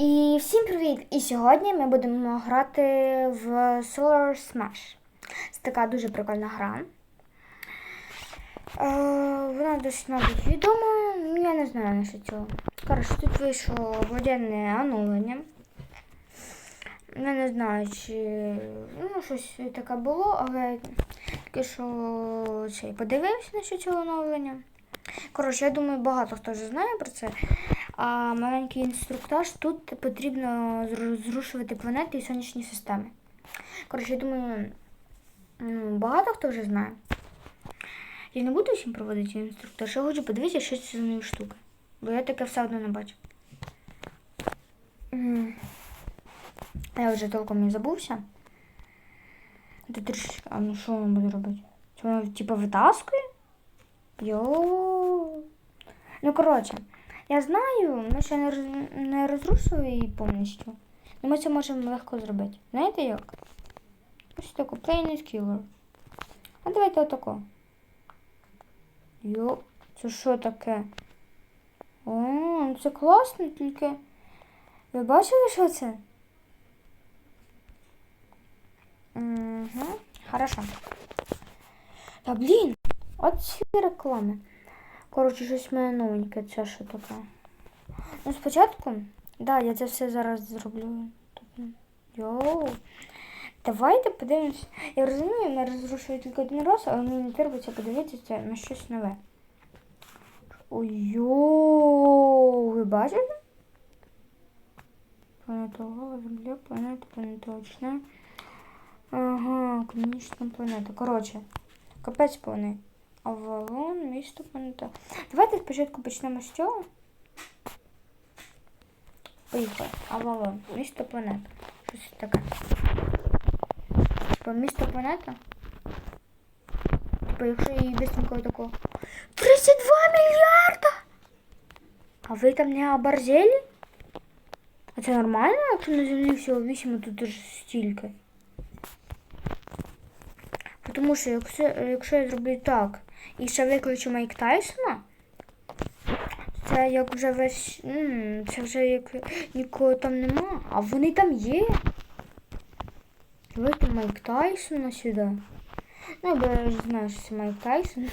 І всім привіт! І сьогодні ми будемо грати в Solar Smash. Це така дуже прикольна гра. Е, вона досить, мабуть, відома. Я не знаю насчет цього. Коротше, тут вийшло воєнне оновлення. Я не знаю, чи ну, щось таке було, але тільки що подивився на цього оновлення. Коротше, я думаю, багато хто вже знає про це. А маленький інструктаж тут потрібно зрушувати планети і сонячні системи. Коротше, я думаю, ну, багато хто вже знає. Я не буду всім проводити інструктаж, я хочу подивитися, що це за нові штуки. Бо я таке все одно не бачу. Я вже толком не забувся. Ти трішки. А ну що він буде робити? Це воно типа витаскує? Йо. Ну, коротше, я знаю, ми ще не, роз- не розрушили її повністю. Але ми це можемо легко зробити. Знаєте як? Ось таку plain killer. А давайте отако. Йо, це що таке? О, ну це класно, тільки. Ви бачили, що це? Угу, хорошо. Та блін, от ці реклами. Коротше, щось мене новеньке, це що таке. Ну, спочатку, да, я це все зараз зроблю. Тут, Йоу. Давайте подивимось. Я розумію, ми розрушую тільки один раз, але мені терпиться подивитися на щось нове. Ой, йоу, ви бачите? Планета Гова, Земля, планета, планета Очна. Ага, конічна планета. Коротше, капець повний. Авалон, місто планета. Давайте спочатку почнемо з цього. Поїхали. Авалон, місто планета. Щось таке. Типа місто планета. Типа, якщо її быстренько такого. 32 мільярда! А ви там не оборзели? А це нормально, якщо на землі всього 8, а тут аж стільки? Тому що якщо, якщо я зроблю так і ще виключу Майк Тайсона, це як вже весь. Це вже як нікого там нема, а вони там є. Давайте Майк Тайсона сюди. Ну, бо я що це Майк Тайсон.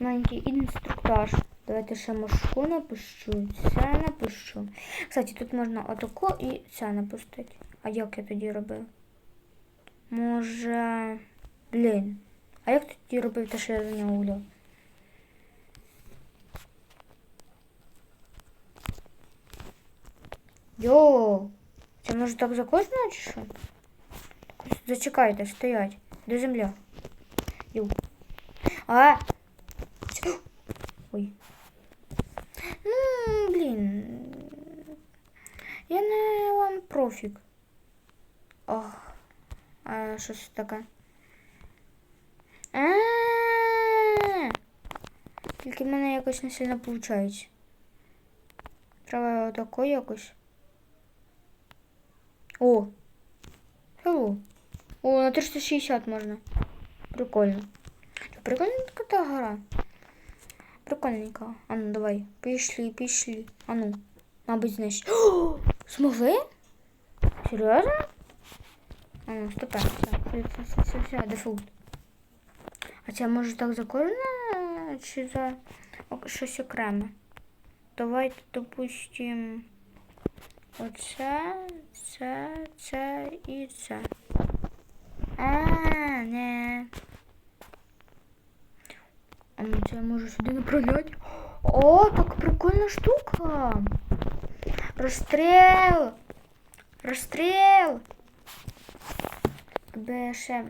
Маленький інструктаж. Давайте ще мошку напишу, це напишу. Кстати, тут можна отако і це напустити. А як я тоді робив? Може. Блін. А як тоді робив те, що я за нього гуляв? Йо! Це може так за кожного чи що? Зачекайте, стоять. Де земля? Йо. А! Ч- Ой. Ну, блін. Я не вам профік. Ох. А що це таке? Тільки в мене якось не сильно виходить. Треба отако якось. О! Hello. О, на 360 можна. Прикольно. Така та гра. Прикольненько. А ну давай. Пішли, пішли. А ну. Мабуть, значить. О, змогли? Серйозно? А ну, стопе. Все, все, все, все, дефолт. А це може так за кожне чи за ок- щось окреме? Давайте, допустим, оце, це, це і це. А, не. А ну це я можу сюди направляти. О, так прикольна штука. Розстріл! Розстріл! Якби ще.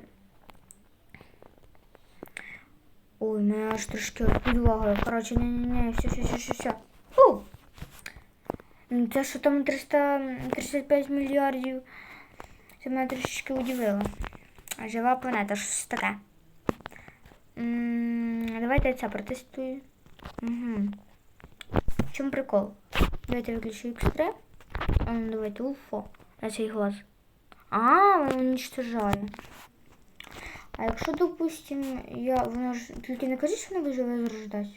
Ой, мене аж трошки підлагою. Коротше, не-не-не, все, все, все, все, все. Фу! Ну, Це що там 335 мільярдів. Це мене трішечки удивило. Жива планета, щось таке. М, Давайте це протестую. Угу. В чому прикол? Давайте виключу X3. А ну давайте уфо. На цей глаз. А, воно уничтожає. А якщо, допустим, я воно ж тільки не кажи, що воно буде возрождати.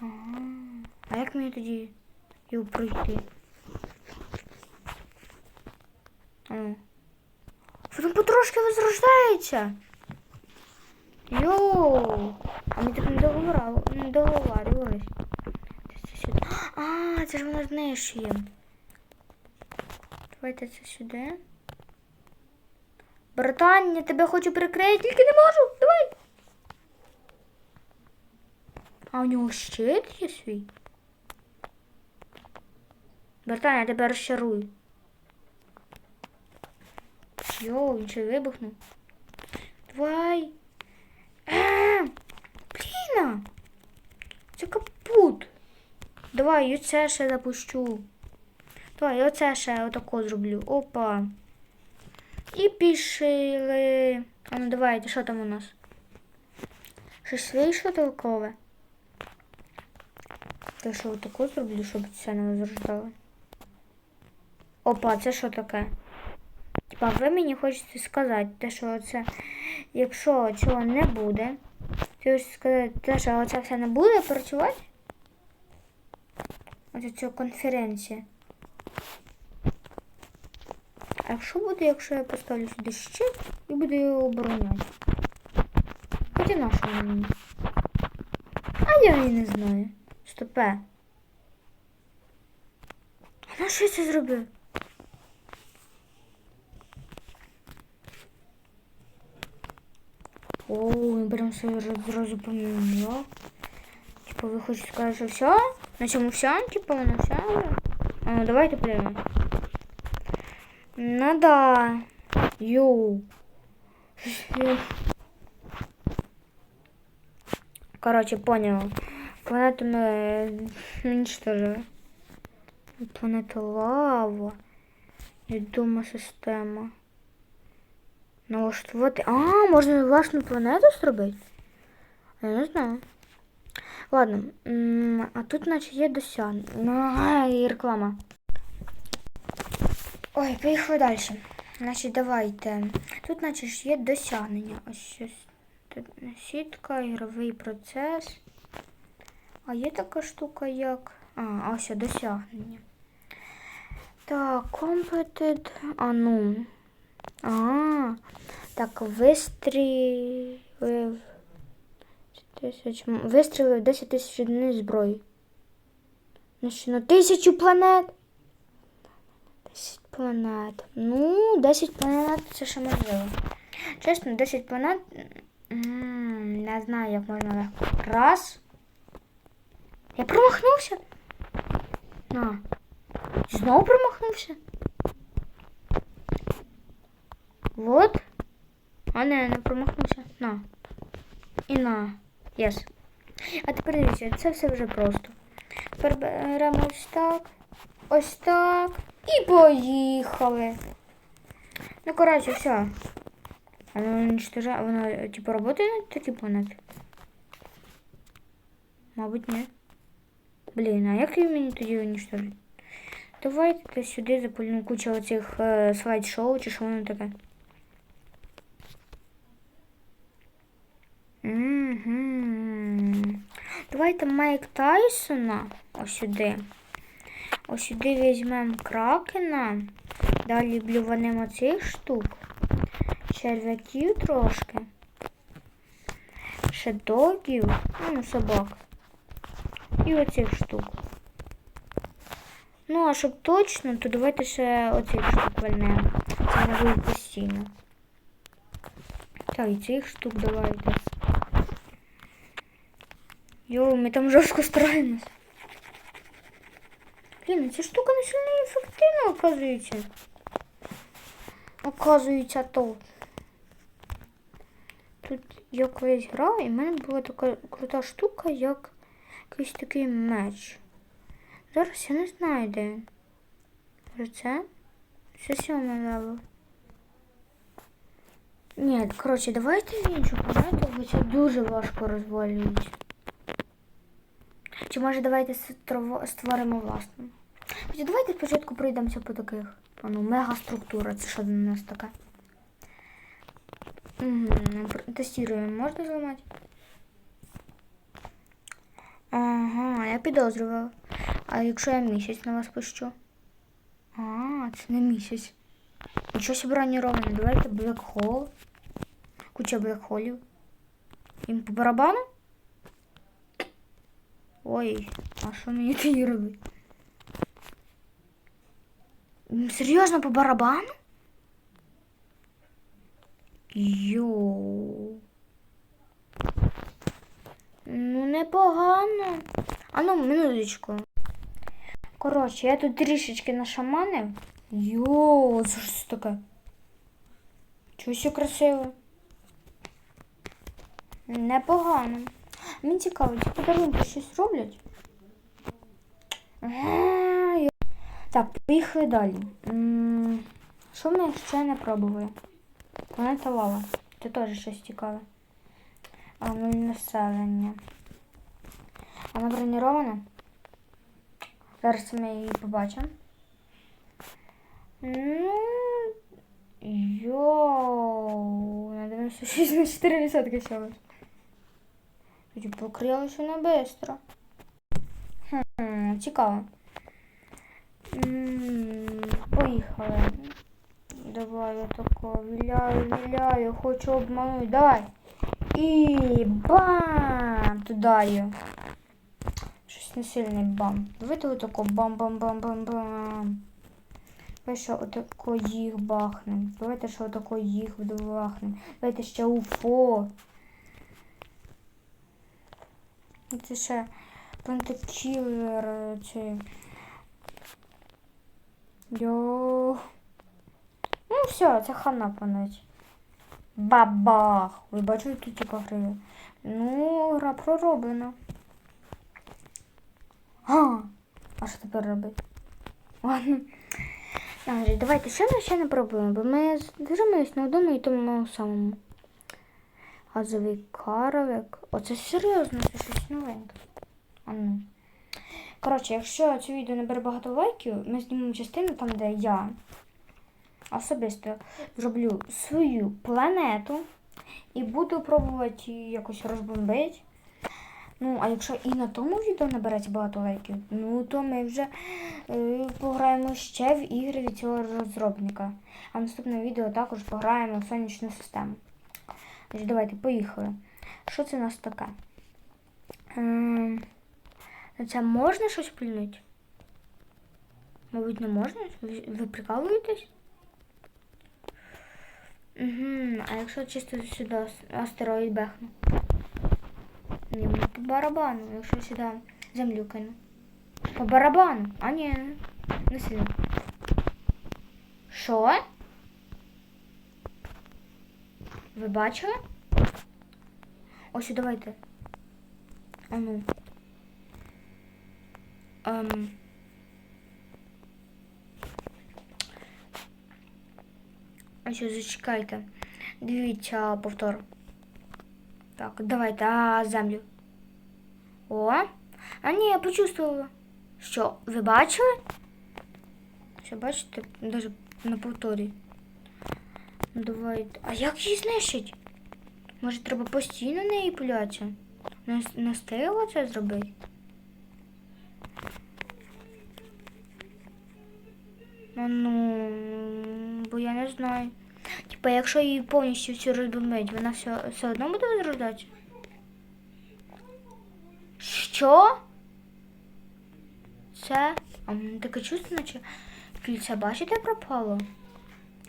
Ага. А як мені тоді його пройти? А. Воно потрошки возрождається. Йоу! А ми так не договорили, не договарювались. А, це ж воно знищує. Давайте це сюди. Братан, я тебе хочу прикрити, тільки не можу. Давай. А у нього щит є свій. Братан, я тебе розчарую. Йоу, він ще вибухнув. Давай. Бліна. Це капут. Давай, і оце ще запущу. Давай, і оце ще отако зроблю. Опа. І пішли. А ну давайте, що там у нас? Щось вийшло толкове. Та що отако зроблю, щоб це не возрождало. Опа, це що таке? Типа, ви мені хочете сказати, те, що це, якщо цього не буде, то хочете сказати, те, що оце все не буде працювати? Оце ця конференція. А якщо буде, якщо я поставлю сюди щит і буду його обороняти? Хоча на що? А я і не знаю. Стопе. А на що я це зробив? О, він прям все зразу поміняв. Типа ви хочете сказати, що все? На цьому все? Типа воно все? А ну давайте подивимось. Ну да. Йоу. Короче, понял. Планету мы уничтожили. Планета лава. Відома система. Налаштувати. А, можна власну планету зробити? Я не знаю. Ладно. А тут, наче, є досягнення. Ага, і реклама. Ой, поїхали далі. Значить, давайте. Тут, ж є досягнення. Ось щось. Тут сітка, ігровий процес. А є така штука, як. А, ось досягнення. Так, completed. А ну. А, так, вистрілив. Вистрілив 10 тисяч одиниць зброї. Ну на тисячу планет? 10 планет. Ну, 10 планет це ще можливо. Чесно, 10 планет. Не знаю, як можна легко. Раз. Я промахнувся. На. Знову промахнувся. Вот. А не, не промахнувся. На. І на. Єс. А тепер дивіться, це все вже просто. Тепер беремо ось так. Ось так. І поїхали. Ну, коротше, все. Воно уничтожає. Воно, типу, працює на такі планети? Мабуть, ні. Блін, а як її мені тоді уничтожити? Давайте сюди запулюємо кучу оцих е, слайд-шоу, чи що воно таке. Угу. Давайте Майк Тайсона ось сюди. Ось сюди візьмемо кракена. Далі блюванемо цих штук. Черв'яків трошки. Ще догів, ну, собак. І оцих штук. Ну, а щоб точно, то давайте ще оцих штук вальнемо. Це не буде постійно. Так, і цих штук давайте. Йоу, ми там жорстко стараємось. Блін, ця штука не сильно ефективна, оказується. Оказується то. Тут я колись грав, і в мене була така крута штука, як якийсь такий меч. Зараз я не знаю, де. Може це? Це сьомий левел. Ні, коротше, давайте іншу планету, бо це дуже важко розвалюється. Чи може давайте створимо власну? Хоча давайте спочатку пройдемося по таких. Ну, мегаструктура, це що для нас таке? Угу, тестуємо, можна зламати? Ага, я підозрювала. А якщо я місяць на вас пущу? А, це не місяць. Нічого собі броніроване. Давайте блекхол. Куча блекхолів. Їм по барабану? Ой, а що мені тоді робити? Серйозно по барабану? Йоу. Ну, непогано. А ну, минуточку. Коротше, я тут трішечки нашаманив. Йоу, це ж таке? Все красиво? Непогано. Мені цікаво, ці подарунки щось роблять? Так, поїхали далі. Що ми ще не пробували? Планета лава. Це теж щось цікаве. А ну населення. Вона бронірована? Зараз ми її побачимо. Ну, йоу, на 96 на 4% ще Тоді покрилося на бистро. Хм, цікаво. Поїхали. Давай я тако віляю, віляю, хочу обманути. Давай. І бам! Туди. Щось не сильний бам. Давайте отако бам-бам-бам-бам-бам. Давай ще отако їх бахнем. Давайте ще отако їх бахнем. Давайте ще уфо. Це ще пентакілер цей. Йо. Ну все, це хана панець. Бабах! Ви бачите, тут типа гри. Ну, гра пророблена. А, а що тепер робити? Ладно. Давайте ще ми ще не пробуємо, бо ми держимось на одному і тому самому. Газовий карлик. Оце серйозно, це щось новеньке. А ну. Коротше, якщо це відео набере багато лайків, ми знімемо частину там, де я особисто зроблю свою планету і буду пробувати її якось розбомбити. Ну, а якщо і на тому відео набереться багато лайків, ну то ми вже е, пограємо ще в ігри від цього розробника. А в відео також пограємо в сонячну систему. Тож, давайте, поїхали. Що це у нас таке? Це можна щось плюнути? Мабуть, не можна? Ви, ви прикалуєтесь? Угу, а якщо чисто сюди ас- астероїд бехну? Ні, по барабану, якщо сюди землю кину. По барабану. А ні, не сильно. Що? Ви бачили? Ось давайте. А ну. Ем. Ось зачекайте. Дивіться повтор. Так, давайте, а землю. О! А ні, я почувствувала. Що, ви бачили? Що бачите? Навіть на повторі. Ну давайте. А як її знищить? Може треба постійно неї пулятися? Нас- Настигла це зробити? Ну, бо я не знаю. Типа, якщо її повністю всю розбомбить, вона все, все одно буде возрождатися? Що? Це? А мене таке чувство, наче кільця, бачите, пропало?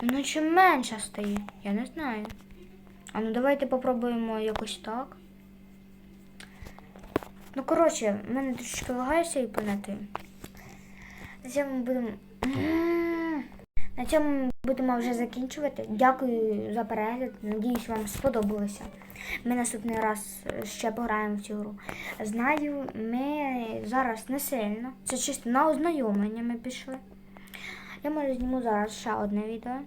Наче менше стає. Я не знаю. А ну давайте попробуємо якось так. Ну, коротше, в мене трішки лагає цієї планети. На цьому будемо. На цьому будемо вже закінчувати. Дякую за перегляд. Надіюсь, вам сподобалося. Ми наступний раз ще пограємо в цю гру. Знаю, ми зараз не сильно. Це чисто на ознайомлення ми пішли. Я може зніму зараз ще одне відео.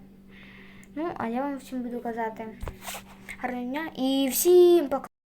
Ну, а я вам всім буду казати гарного дня і всім пока.